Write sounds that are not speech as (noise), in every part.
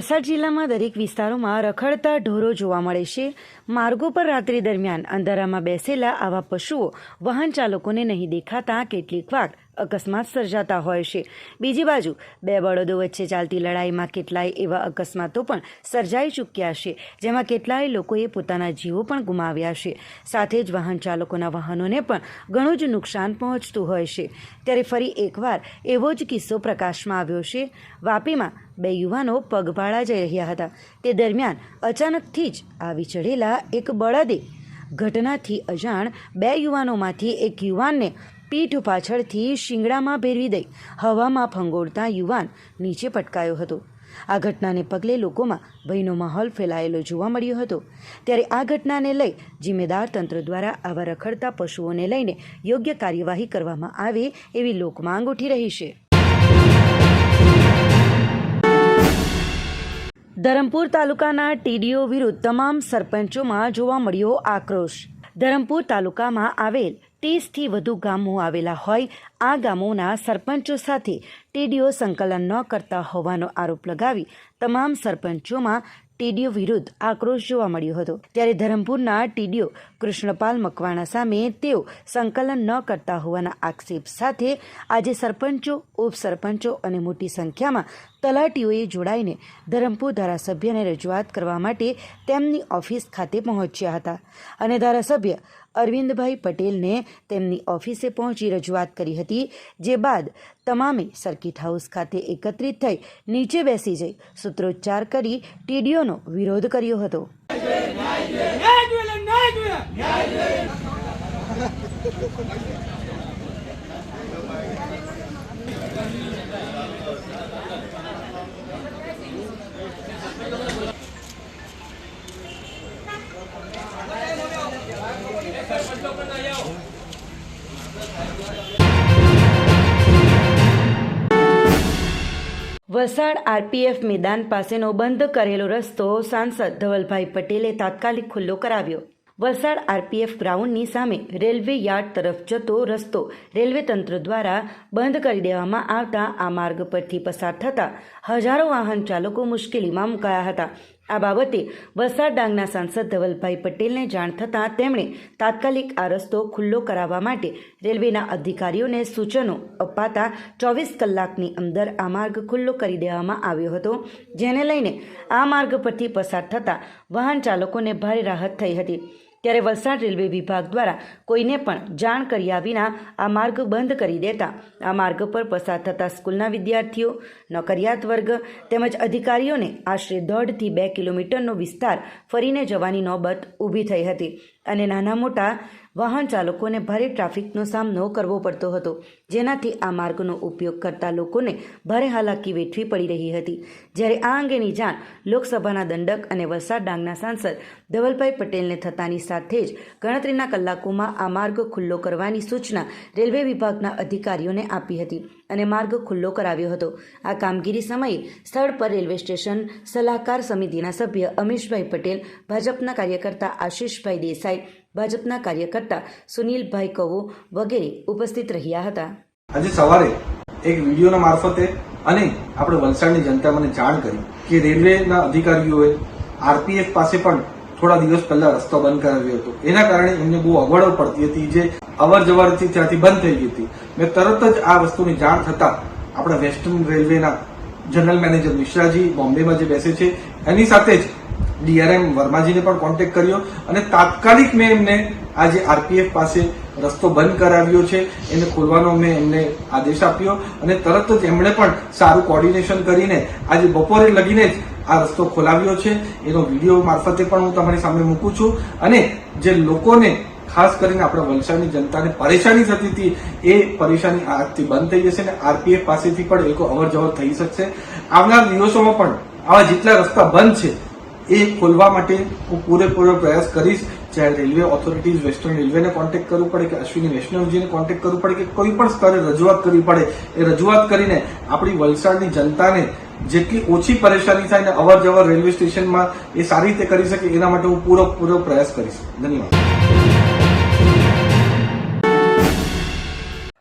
વલસાડ જિલ્લામાં દરેક વિસ્તારોમાં રખડતા ઢોરો જોવા મળે છે. માર્ગો પર રાત્રિ દરમિયાન અંધારામાં બેસેલા આવા પશુઓ વાહન ચાલકોને નહીં દેખાતા કેટલીક વાર અકસ્માત સર્જાતા હોય છે. બીજી બાજુ, બે બળદો વચ્ચે ચાલતી લડાઈમાં કેટલાય એવા અકસ્માતો પણ સર્જાઈ ચૂક્યા છે, જેમાં કેટલાય લોકોએ પોતાના જીવો પણ ગુમાવ્યા છે. સાથે જ વાહન ચાલકોના વાહનોને પણ ઘણું જ નુકસાન પહોંચતું હોય છે. ત્યારે ફરી એકવાર એવો જ કિસ્સો પ્રકાશમાં આવ્યો છે. વાપીમાં બે યુવાનો પગપાળા જઈ રહ્યા હતા. તે દરમિયાન અચાનકથી જ આવી ચડેલા એક બળદે ઘટનાથી અજાણ બે યુવાનોમાંથી એક યુવાનને પીઠ પાછળથી શિંગડામાં ભેરવી દઈ હવામાં ફંગોળતા યુવાન નીચે પટકાયો હતો. આ ઘટનાને પગલે લોકોમાં ભયનો માહોલ ફેલાયેલો જોવા મળ્યો હતો. ત્યારે આ ઘટનાને લઈ જિમ્મેદાર તંત્ર દ્વારા આવા રખડતા પશુઓને લઈને યોગ્ય કાર્યવાહી કરવામાં આવે એવી લોકમાંગ ઉઠી રહી છે. ધરમપુર તાલુકાના ટીડીઓ વિરુદ્ધ તમામ સરપંચોમાં જોવા મળ્યો આક્રોશ. ધરમપુર તાલુકામાં આવેલ ત્રીસથી વધુ ગામો આવેલા હોય, આ ગામોના સરપંચો સાથે ટીડીઓ સંકલન ન કરતા હોવાનો આરોપ લગાવી તમામ સરપંચોમાં ટીડીઓ વિરુદ્ધ આક્રોશ જોવા મળ્યો હતો. ત્યારે ધરમપુરના ટીડીઓ કૃષ્ણપાલ મકવાણા સામે તેઓ સંકલન ન કરતા હોવાના આક્ષેપ સાથે આજે સરપંચો, ઉપસરપંચો અને મોટી સંખ્યામાં તલાટીઓએ જોડાઈને ધરમપુર ધારાસભ્યને રજૂઆત કરવા માટે તેમની ઓફિસ ખાતે પહોંચ્યા હતા. અને ધારાસભ્ય અરવિંદભાઈ પટેલને તેમની ઓફિસે પહોંચી રજૂઆત કરી હતી, જે બાદ તમામે સર્કિટ હાઉસ ખાતે એકત્રિત થઈ નીચે બેસી જઈ સૂત્રોચ્ચાર કરી ટીડીઓનો વિરોધ કર્યો હતો. વલસાડ આરપીએફ મેદાન પાસેનો બંધ કરેલો રસ્તો સાંસદ ધવલભાઈ પટેલે તાત્કાલિક ખુલ્લો કરાવ્યો. વલસાડ આરપીએફ ગ્રાઉન્ડની સામે રેલવે યાર્ડ તરફ જતો રસ્તો રેલવે તંત્ર દ્વારા બંધ કરી દેવામાં આવતા આ માર્ગ પરથી પસાર થતા હજારો વાહન ચાલકો મુશ્કેલીમાં મુકાયા હતા. આ બાબતે વલસાડ ડાંગના સાંસદ ધવલભાઈ પટેલને જાણ થતાં તેમણે તાત્કાલિક આ રસ્તો ખુલ્લો કરાવવા માટે રેલવેના અધિકારીઓને સૂચનો અપાતા ચોવીસ કલાકની અંદર આ માર્ગ ખુલ્લો કરી દેવામાં આવ્યો હતો, જેને લઈને આ માર્ગ પરથી પસાર થતાં વાહન ચાલકોને ભારે રાહત થઈ હતી. ત્યારે વલસાડ રેલવે વિભાગ દ્વારા કોઈને પણ જાણ કર્યા વિના આ માર્ગ બંધ કરી દેતા. આ માર્ગ પર પસાર થતા સ્કૂલના વિદ્યાર્થીઓ, નોકરિયાત વર્ગ તેમજ અધિકારીઓને આશરે દોઢથી બે કિલોમીટરનો વિસ્તાર ફરીને જવાની નોબત ઊભી થઈ હતી. અને નાના મોટા વાહન ચાલકોને ભારે ટ્રાફિકનો સામનો કરવો પડતો હતો. જેનાથી આ માર્ગનો ઉપયોગ કરતા લોકોને ભારે હાલાકી વેઠવી પડી રહી હતી. જ્યારે આ અંગેની જાણ લોકસભાના દંડક અને વલસાડ ડાંગના સાંસદ ધવલભાઈ પટેલને થતાની સાથે જ ગણતરીના કલાકોમાં આ માર્ગ ખુલ્લો કરવાની સૂચના રેલવે વિભાગના અધિકારીઓને આપી હતી અને માર્ગ ખુલ્લો કરાવ્યો હતો. આ કામગીરી સમયે સ્થળ પર રેલવે સ્ટેશન સલાહકાર સમિતિના સભ્ય અમીશભાઈ પટેલ, ભાજપના કાર્યકર્તા આશીષભાઈ દેસાઈ ભાજપના કાર્યકર્તા સુનિલભાઈ કવો વગેરે ઉપસ્થિત રહ્યા હતા. આજે સવારે એક વિડીયોના મારફતે અને આપણે વલસાડની જનતા મને જાણ કરી કે રેલવેના અધિકારીઓએ આરપીએફ પાસે પણ થોડા દિવસ પહેલા રસ્તો બંધ કરાવ્યો હતો. એના કારણે એમને બહુ અગવડો પડતી હતી. જે અવર જવરથી ત્યાંથી બંધ થઈ ગઈ હતી. મેં તરત જ આ વસ્તુની જાણ થતા આપણા વેસ્ટર્ન રેલવેના જનરલ મેનેજર મિશ્રાજી બોમ્બેમાં જે બેસે છે, એની સાથે જ ડીઆરએમ વર્માજીને પણ કોન્ટેક્ટ કર્યો અને તાત્કાલિક મેં એમને આજે આરપીએફ પાસે રસ્તો બંધ કરાવ્યો છે. એને ખોલવાનો મેં એમને આદેશ આપ્યો અને તરત જ એમણે પણ સારું કોર્ડિનેશન કરીને આજે બપોરે લગીને જ આ રસ્તો ખોલાવ્યો છે. એનો વીડિયો મારફતે પણ હું તમારી સામે મૂકું છું. અને જે લોકોને, ખાસ કરીને આપણા વલસાડની જનતાને પરેશાની થતી હતી, એ પરેશાની આજથી બંધ થઈ જશે અને આરપીએફ પાસેથી પણ એ લોકો અવર જવર થઈ શકશે. આવનાર દિવસોમાં પણ આવા જેટલા રસ્તા બંધ છે એ ખોલવા માટે હું પૂરેપૂરો પ્રયાસ કરીશ. ચાહે રેલવે ઓથોરિટીઝ વેસ્ટર્ન રેલવેને કોન્ટેક્ટ કરવું પડે કે અશ્વિની વૈષ્ણવજીને કોન્ટેક્ટ કરવું પડે કે કોઈ પણ સ્તરે રજૂઆત કરવી પડે, એ રજૂઆત કરીને આપણી વલસાડની જનતાને જેટલી ઓછી પરેશાની થાય ને અવર જવર રેલવે સ્ટેશનમાં એ સારી રીતે કરી શકે, એના માટે હું પૂરો પૂરો પ્રયાસ કરીશ. ધન્યવાદ.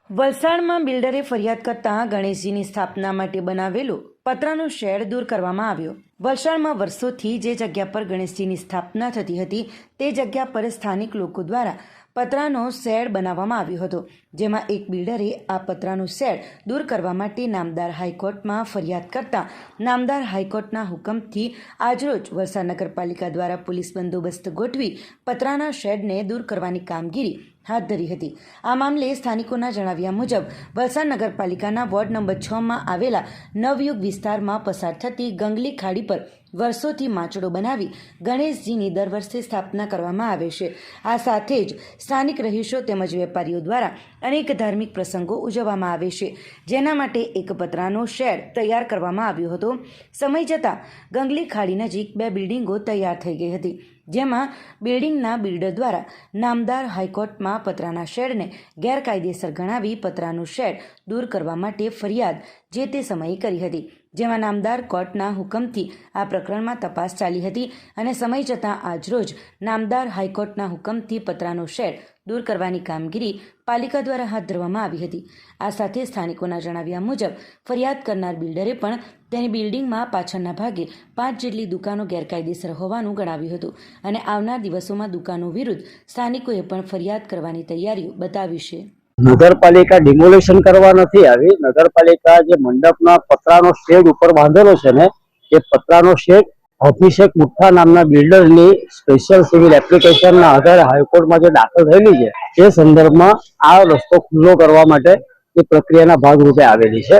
વલસાડમાં બિલ્ડરે ફરિયાદ કરતા ગણેશજીની સ્થાપના માટે બનાવેલું પતરાનો શેડ દૂર કરવામાં આવ્યો. વલસાડમાં વર્ષોથી જે જગ્યા પર ગણેશજીની સ્થાપના થતી હતી, તે જગ્યા પર સ્થાનિક લોકો દ્વારા પતરાનો શેડ બનાવવામાં આવ્યો હતો, જેમાં એક બિલ્ડરે આ પતરાનું શેડ દૂર કરવા માટે નામદાર હાઈકોર્ટમાં ફરિયાદ કરતા નામદાર હાઈકોર્ટના હુકમથી આજરોજ વલસાડ નગરપાલિકા દ્વારા પોલીસ બંદોબસ્ત ગોઠવી પતરાના શેડને દૂર કરવાની કામગીરી હાથ ધરી હતી. આ મામલે સ્થાનિકોના જણાવ્યા મુજબ, વલસાડ નગરપાલિકાના વોર્ડ નંબર છમાં આવેલા નવયુગ વિસ્તારમાં પસાર થતી ગંગલી ખાડી પર વર્ષોથી માચડો બનાવી ગણેશજીની દર વર્ષે સ્થાપના કરવામાં આવે છે. આ સાથે જ સ્થાનિક રહીશો તેમજ વેપારીઓ દ્વારા અનેક ધાર્મિક પ્રસંગો ઉજવવામાં આવે છે. જેના માટે એક પતરાનો શેડ તૈયાર કરવામાં આવ્યો હતો. સમય જતાં ગંગલી ખાડી નજીક બે બિલ્ડિંગો તૈયાર થઈ ગઈ હતી. જેમાં બિલ્ડિંગના બિલ્ડર દ્વારા નામદાર હાઈકોર્ટમાં પતરાના શેડને ગેરકાયદેસર ગણાવી પતરાનું શેડ દૂર કરવા માટે ફરિયાદ જે તે સમયે કરી હતી. જેમાં નામદાર કોર્ટના હુકમથી આ પ્રકરણમાં તપાસ ચાલી હતી અને સમય જતાં આજરોજ નામદાર હાઈકોર્ટના હુકમથી પતરાનો શેડ દૂર કરવાની કામગીરી પાલિકા દ્વારા હાથ ધરવામાં આવી હતી. આ સાથે સ્થાનિકોના જણાવ્યા મુજબ, ફરિયાદ કરનાર બિલ્ડરે પણ તેની બિલ્ડિંગમાં પાછળના ભાગે પાંચ જેટલી દુકાનો ગેરકાયદેસર હોવાનું ગણાવ્યું હતું અને આવનાર દિવસોમાં દુકાનો વિરુદ્ધ સ્થાનિકોએ પણ ફરિયાદ કરવાની તૈયારીઓ બતાવી છે. નગરપાલિકા ડિમોલેશન કરવા નથી આવી. નગરપાલિકા જે મંડપના પતરાનો શેડ ઉપર બાંધેલો છે ને, એ પતરાનો શેડ અભિષેક મુઠ્ઠા નામના બિલ્ડરની સ્પેશિયલ સિવિલ એપ્લિકેશનના આધારે હાઈકોર્ટમાં જે દાખલ થયેલી છે, એ સંદર્ભમાં આ રસ્તો ખુલ્લો કરવા માટે એ પ્રક્રિયાના ભાગરૂપે આવેલી છે.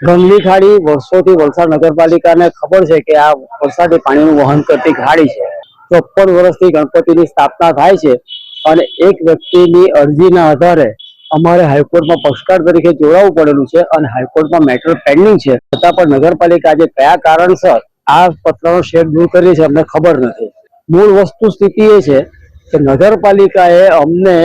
ગંગલી ખાડી વર્ષોથી વલસાડ નગરપાલિકાને ખબર છે કે આ વરસાદી પાણીનું વહન કરતી ખાડી છે. ચોપ્પન વર્ષથી ગણપતિની સ્થાપના થાય છે અને એક વ્યક્તિની અરજીના આધારે અમારે હાઈકોર્ટમાં પક્ષકાર તરીકે જોડાવું પડેલું છે અને હાઈકોર્ટમાં મેટર પેન્ડિંગ છે. છતાં પણ નગરપાલિકા આજે કયા કારણસર આ પત્રનો શેડ દૂર કરી છે અમને ખબર નથી. મૂળ વસ્તુ સ્થિતિ એ છે કે નગરપાલિકાએ અમને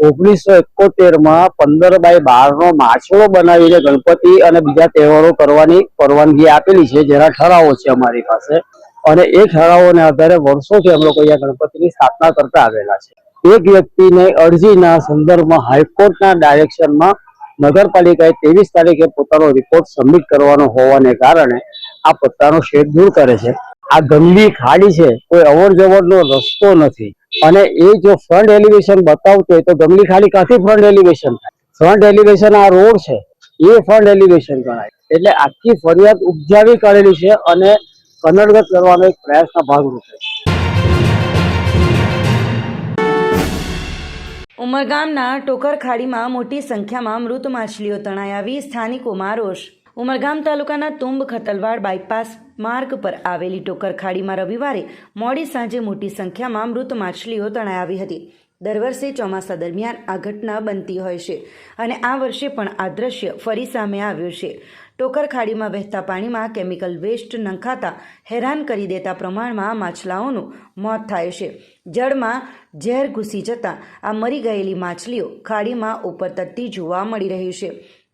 ઓગણીસો એકોતેરમાં પંદર બાય બારનો માછડો બનાવીને ગણપતિ અને બીજા તહેવારો કરવાની પરવાનગી આપેલી છે, જેના ઠરાવો છે અમારી પાસે. અને એ ઠરાવોને આધારે વર્ષોથી અમે લોકો અહીંયા ગણપતિની સ્થાપના કરતા આવેલા છે. એક વ્યક્તિને અરજીના સંદર્ભમાં હાઈકોર્ટના ડાયરેક્શનમાં નગરપાલિકાએ ત્રેવીસ તારીખે પોતાનો રિપોર્ટ સબમિટ કરવાનો હોવાને કારણે આ પત્તાનો શેડ દૂર કરે છે. આ ગંદી ખાડી છે, કોઈ અવર જવરનો રસ્તો નથી. અને એ જો ફ્રન્ટ એલિવેશન બતાવતું હોય તો ગંદી ખાડી કાંથી ફ્રન્ટ એલિવેશન ફ્રન્ટ એલિવેશન આ રોડ છે, એ ફ્રન્ટ એલિવેશન ગણાય. એટલે આખી ફરિયાદ ઉપજાવી કરેલી છે અને કનડગત કરવાનો એક પ્રયાસના ભાગરૂપે છે. ઉમરગામના ટોકર ખાડીમાં મોટી સંખ્યામાં મૃત માછલીઓ તણાઈ આવી. સ્થાનિકોમાં રોષ. ઉમરગામ તાલુકાના તુંબ ખતલવાડ બાયપાસ માર્ગ પર આવેલી ટોકર ખાડીમાં રવિવારે મોડી સાંજે મોટી સંખ્યામાં મૃત માછલીઓ તણાઈ આવી હતી. દર વર્ષે ચોમાસા દરમિયાન આ ઘટના બનતી હોય છે અને આ વર્ષે પણ આ દ્રશ્ય ફરી સામે આવ્યું છે. ટોકર ખાડીમાં વહેતા પાણીમાં કેમિકલ વેસ્ટ નંખાતા હેરાન કરી દેતા પ્રમાણમાં માછલાઓનું મોત થાય છે. જળમાં ઝેર ઘૂસી જતાં આ મરી ગયેલી માછલીઓ ખાડીમાં ઉપર તરતી જોવા મળી રહી છે.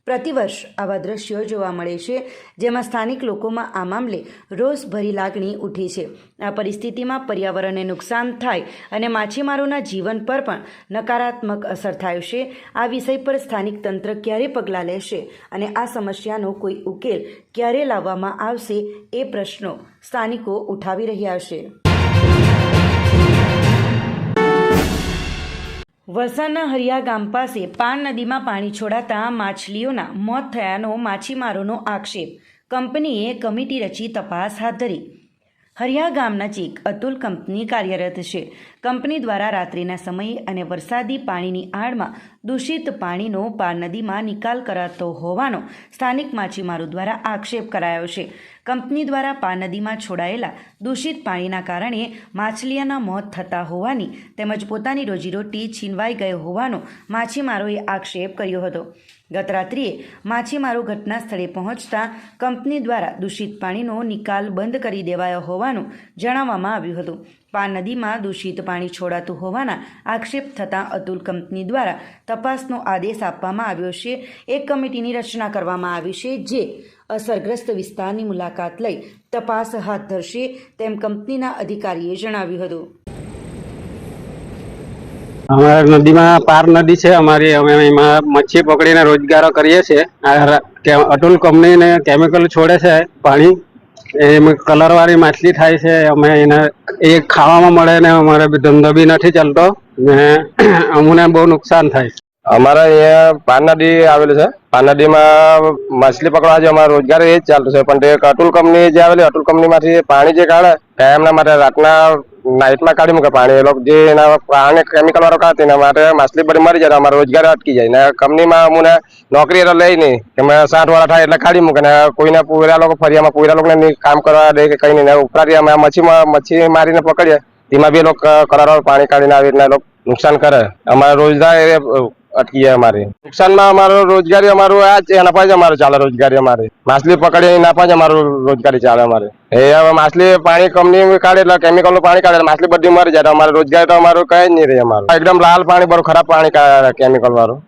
પ્રતિવર્ષ આવા દ્રશ્યો જોવા મળે છે, જેમાં સ્થાનિક લોકોમાં આ મામલે રોષભરી લાગણી ઉઠી છે. આ પરિસ્થિતિમાં પર્યાવરણને નુકસાન થાય અને માછીમારોના જીવન પર પણ નકારાત્મક અસર થાય છે. આ વિષય પર સ્થાનિક તંત્ર ક્યારે પગલાં લેશે અને આ સમસ્યાનો કોઈ ઉકેલ ક્યારે લાવવામાં આવશે એ પ્રશ્નો સ્થાનિકો ઉઠાવી રહ્યા છે. વલસાડના હરિયા ગામ પાસે પાન નદીમાં પાણી છોડાતા માછલીઓના મોત થયાનો માછીમારોનો આક્ષેપ. કંપનીએ કમિટી રચી તપાસ હાથ ધરી. હરિયા ગામ નજીક અતુલ કંપની કાર્યરત છે. કંપની દ્વારા રાત્રિના સમયે અને વરસાદી પાણીની આડમાં દૂષિત પાણીનો પાર નદીમાં નિકાલ કરાતો હોવાનો સ્થાનિક માછીમારો દ્વારા આક્ષેપ કરાયો છે. કંપની દ્વારા પાર નદીમાં છોડાયેલા દૂષિત પાણીના કારણે માછલીઓના મોત થતા હોવાની તેમજ પોતાની રોજીરોટી છીનવાઈ ગઈ હોવાનો માછીમારોએ આક્ષેપ કર્યો હતો. ગત રાત્રિએ માછીમારો ઘટના સ્થળે પહોંચતા કંપની દ્વારા દૂષિત પાણીનો નિકાલ બંધ કરી દેવાયો હોવાનું જણાવવામાં આવ્યું હતું. પાન નદીમાં દૂષિત પાણી છોડાતું હોવાના આક્ષેપ થતાં અતુલ કંપની દ્વારા તપાસનો આદેશ આપવામાં આવ્યો છે. એક કમિટીની રચના કરવામાં આવી છે જે અસરગ્રસ્ત વિસ્તારની મુલાકાત લઈ તપાસ હાથ ધરશે તેમ કંપનીના અધિકારીએ જણાવ્યું હતું. અમારા નદીમાં પાર નદી છે. અમારી અમે એમાં મચ્છી પકડીને રોજગારો કરીએ છીએ. અતુલ કંપનીને કેમિકલ છોડે છે પાણી. એમાં કલરવાળી માછલી થાય છે. અમે એને એ ખાવામાં મળે ને અમારે ધંધો બી નથી ચાલતો ને (clears throat) અમને બહુ નુકસાન થાય છે. અમારે અહીંયા પાન નદી આવેલું છે. પાન નદીમાં માછલી પકડવા જે અમારો રોજગાર એ જ ચાલતું છે. પણ તે અતુલ કંપની જે આવેલી અતુલ કંપનીમાંથી પાણી જે કાઢે એમના માટે રાતના નાઇટમાં કાઢી મૂકે પાણી. એ લોકો જે એના પાણી કેમિકલ વાળો કાઢે તેના માટે માછલી બધી મરી જાય અમારો રોજગાર અટકી જાય. ને કંપનીમાં અમને નોકરી એટલે લઈ નહીં. કે અમે સાઠ વાળા થાય એટલે કાઢી મૂકે. ને કોઈને પૂરા લોકો ફરિયામાં પૂરા લોકોને કામ કરવા દે કે કઈ નહીં. ઉપરાથી અમે મચ્છીમાં મચ્છી મારીને પકડીએ. તેમાં બી લોકો કરારો પાણી કાઢીને આવી રીતના લોકો નુકસાન કરે. અમારા રોજગાર અટકી જાય અમારી. નુકસાનમાં અમારો રોજગારી અમારું આ એના જ અમારું ચાલે રોજગારી અમારે. માછલી પકડી એના જ અમારું રોજગારી ચાલે અમારે. એ હવે માછલી પાણી કંપની કાઢે એટલે કેમિકલ પાણી કાઢે માછલી બધી મરી જાય અમારું રોજગારી તો અમારું કઈ જ નહીં રહે અમારું. એકદમ લાલ પાણી, બરું ખરાબ પાણી કાઢે કેમિકલ વાળું.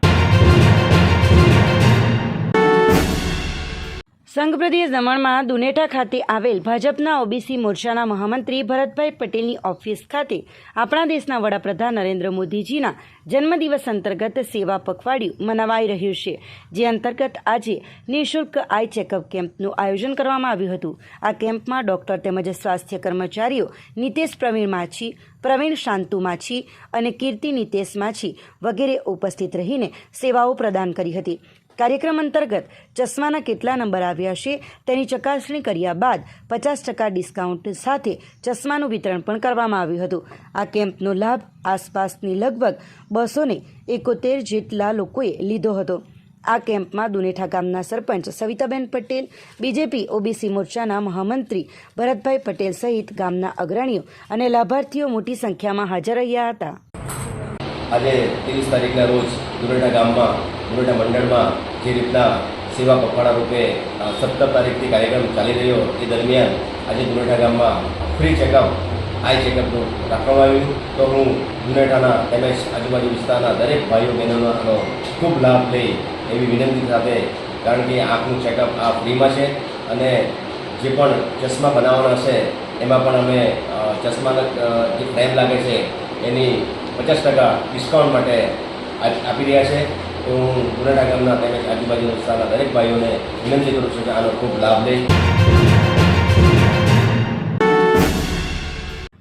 સંઘપ્રદેશ દમણમાં દુનેટા ખાતે આવેલ ભાજપના ઓબીસી મોરચાના મહામંત્રી ભરતભાઈ પટેલની ઓફિસ ખાતે આપણા દેશના વડાપ્રધાન નરેન્દ્ર મોદીજીના જન્મદિવસ અંતર્ગત સેવા પખવાડિયું મનાવાઈ રહ્યું છે. જે અંતર્ગત આજે નિઃશુલ્ક આઈ ચેકઅપ કેમ્પનું આયોજન કરવામાં આવ્યું હતું. આ કેમ્પમાં ડોક્ટર તેમજ સ્વાસ્થ્ય કર્મચારીઓ નિતેશ પ્રવીણ માછી, પ્રવીણ શાંતુ માછી અને કીર્તિ નિતેશ માછી વગેરે ઉપસ્થિત રહીને સેવાઓ પ્રદાન કરી હતી. કાર્યક્રમ અંતર્ગત ચશ્માના કેટલા નંબર આવ્યા છે તેની ચકાસણી કર્યા બાદ પચાસ ટકા ડિસ્કાઉન્ટ સાથે ચશ્માનું વિતરણ પણ કરવામાં આવ્યું હતું. આ કેમ્પનો લાભ આસપાસની લગભગ બસોને એકોતેર જેટલા લોકોએ લીધો હતો. આ કેમ્પમાં દુનેઠા ગામના સરપંચ સવિતાબેન પટેલ, બીજેપી, ઓબીસી મોરચાના મહામંત્રી ભરતભાઈ પટેલ સહિત ગામના અગ્રણીઓ અને લાભાર્થીઓ મોટી સંખ્યામાં હાજર રહ્યા હતા. આજે ત્રીસ તારીખના રોજ દુરેટા ગામમાં દુરેટા મંડળમાં જે રીતના સેવા પખવાડા રૂપે સત્તર તારીખથી કાર્યક્રમ ચાલી રહ્યો એ દરમિયાન આજે દુરેટા ગામમાં ફ્રી ચેકઅપ આઈ ચેકઅપનું રાખવામાં આવ્યું તો હું દુરેટાના તેમજ આજુબાજુ વિસ્તારના દરેક ભાઈઓ, બહેનોનો ખૂબ લાભ લઈ એવી વિનંતી સાથે, કારણ કે આંખનું ચેકઅપ આ ફ્રીમાં છે અને જે પણ ચશ્મા બનાવવાના છે એમાં પણ અમે ચશ્માના જે ફ્રેમ લાગે છે, એની પચાસ ટકા ડિસ્કાઉન્ટ માટે આપ- રહ્યા છે. હું ઉનાળા ગામના તેમજ આજુબાજુ વિસ્તારના દરેક ભાઈઓને વિનંતી કરું છું કે આનો ખૂબ લાભ લે.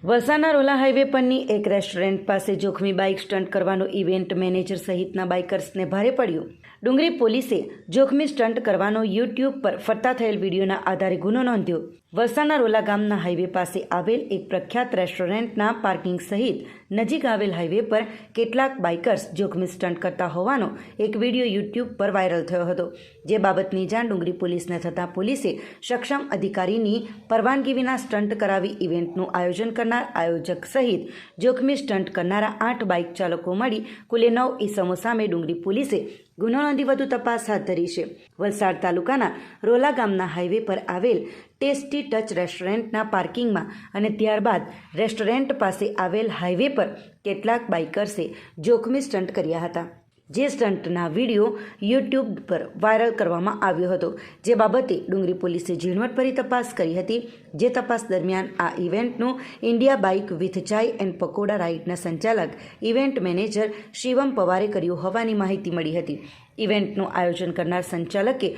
વલસાડના રોલા હાઈવે પરની એક રેસ્ટોરન્ટ પાસે જોખમી બાઇક સ્ટન્ટ કરવાનો ઇવેન્ટ મેનેજર સહિતના બાઇકર્સને ભારે પડ્યું. ડુંગરી પોલીસે જોખમી સ્ટન્ટ કરવાનો યુટ્યુબ પર ફરતા થયેલ વિડીયોના આધારે ગુનો નોંધ્યો. વલસાડના રોલા ગામના હાઈવે પાસે આવેલ એક પ્રખ્યાત રેસ્ટોરન્ટના પાર્કિંગ સહિત નજીક આવેલ હાઈવે પર કેટલાક બાઇકર્સ જોખમી સ્ટન્ટ કરતા હોવાનો એક વીડિયો યુટ્યુબ પર વાયરલ થયો હતો. જે બાબતની જાણ ડુંગરી પોલીસને થતાં પોલીસે સક્ષમ અધિકારીની પરવાનગી વિના સ્ટન્ટ કરાવી ઇવેન્ટનું આયોજન કરનાર આયોજક સહિત જોખમી સ્ટન્ટ કરનારા આઠ બાઇક ચાલકો મળી કુલે નવ ઈસમો સામે ડુંગરી પોલીસે ગુનો નોંધી વધુ તપાસ હાથ ધરી છે. વલસાડ તાલુકાના રોલા ગામના હાઈવે પર આવેલ ટેસ્ટી ટચ રેસ્ટોરન્ટના પાર્કિંગમાં અને ત્યારબાદ રેસ્ટોરન્ટ પાસે આવેલ હાઈવે પર કેટલાક બાઇકર્સે જોખમી સ્ટન્ટ કર્યા હતા. જે સ્ટન્ટના વીડિયો યુટ્યુબ પર વાયરલ કરવામાં આવ્યો હતો. જે બાબતે ડુંગરી પોલીસે ઝીણવટભરી તપાસ કરી હતી. જે તપાસ દરમિયાન આ ઇવેન્ટનું India bike with chai and pakoda રાઇડના સંચાલક, ઇવેન્ટ મેનેજર શિવમ પવારે કર્યું હોવાની માહિતી મળી હતી. ઇવેન્ટનું આયોજન કરનાર સંચાલકે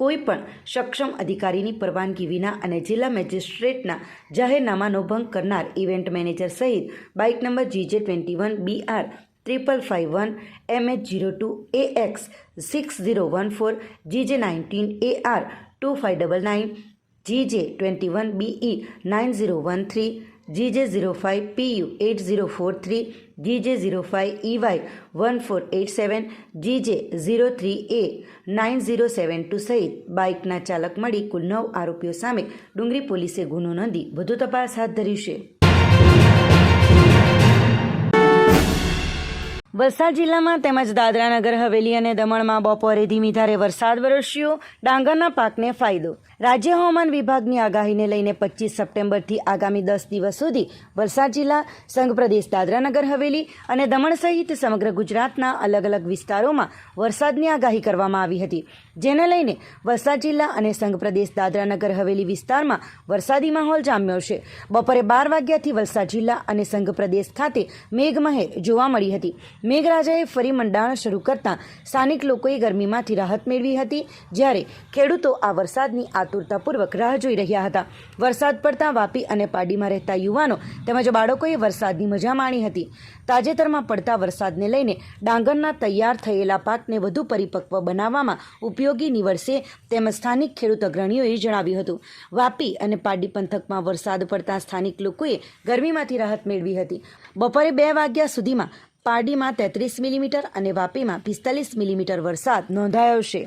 કોઈ પણ સક્ષમ અધિકારીની પરવાનગી વિના અને જિલ્લા મેજિસ્ટ્રેટના જાહેરનામાનો ભંગ કરનાર ઇવેન્ટ મેનેજર સહિત bike number GJ twenty one B R triple five one M H zero two A X six zero one four GJ nineteen A R two five double nine GJ twenty one B E nine zero one three GJ zero five P U eight zero four three GJ zero five E Y one four eight seven GJ zero three A nine zero seven two સહિત બાઇકના ચાલક મળી કુલ નવ આરોપીઓ સામે ડુંગરી પોલીસે ગુનો નોંધી વધુ તપાસ હાથ ધરી છે. વલસાડ જિલ્લામાં તેમજ દાદરાનગર હવેલી અને દમણમાં બપોરે ધીમી ધારે વરસાદ વરસ્યો. ડાંગરના પાકને ફાયદો. રાજ્ય હવામાન વિભાગની આગાહીને લઈને પચીસ સપ્ટેમ્બરથી આગામી દસ દિવસ સુધી વલસાડ જિલ્લા, સંઘ પ્રદેશ દાદરાનગર હવેલી અને દમણ સહિત સમગ્ર ગુજરાતના અલગ અલગ વિસ્તારોમાં વરસાદની આગાહી કરવામાં આવી હતી. જેને લઈને વલસાડ જિલ્લા અને સંઘ પ્રદેશ દાદરાનગર હવેલી વિસ્તારમાં વરસાદી માહોલ જામ્યો છે. બપોરે બાર વાગ્યાથી વલસાડ જિલ્લા અને સંઘ પ્રદેશ ખાતે મેઘમહેર જોવા મળી હતી. મેઘરાજાએ ફરી મંડાણ શરૂ કરતાં સ્થાનિક લોકોએ ગરમીમાંથી રાહત મેળવી હતી, જ્યારે ખેડૂતો આ વરસાદની આતુરતાપૂર્વક રાહ જોઈ રહ્યા હતા. વરસાદ પડતા વાપી અને પાડીમાં રહેતા યુવાનો તેમજ બાળકોએ વરસાદની મજા માણી હતી. તાજેતરમાં પડતા વરસાદને લઈને ડાંગરના તૈયાર થયેલા પાકને વધુ પરિપક્વ બનાવવામાં ઉપયોગી નીવડશે તેમજ સ્થાનિક ખેડૂત અગ્રણીઓએ જણાવ્યું હતું. વાપી અને પાડી પંથકમાં વરસાદ પડતા સ્થાનિક લોકોએ ગરમીમાંથી રાહત મેળવી હતી. બપોરે બે વાગ્યા સુધીમાં પારડીમાં તેત્રીસ મિલીમીટર અને વાપીમાં પિસ્તાલીસ મિલીમીટર વરસાદ નોંધાયો છે.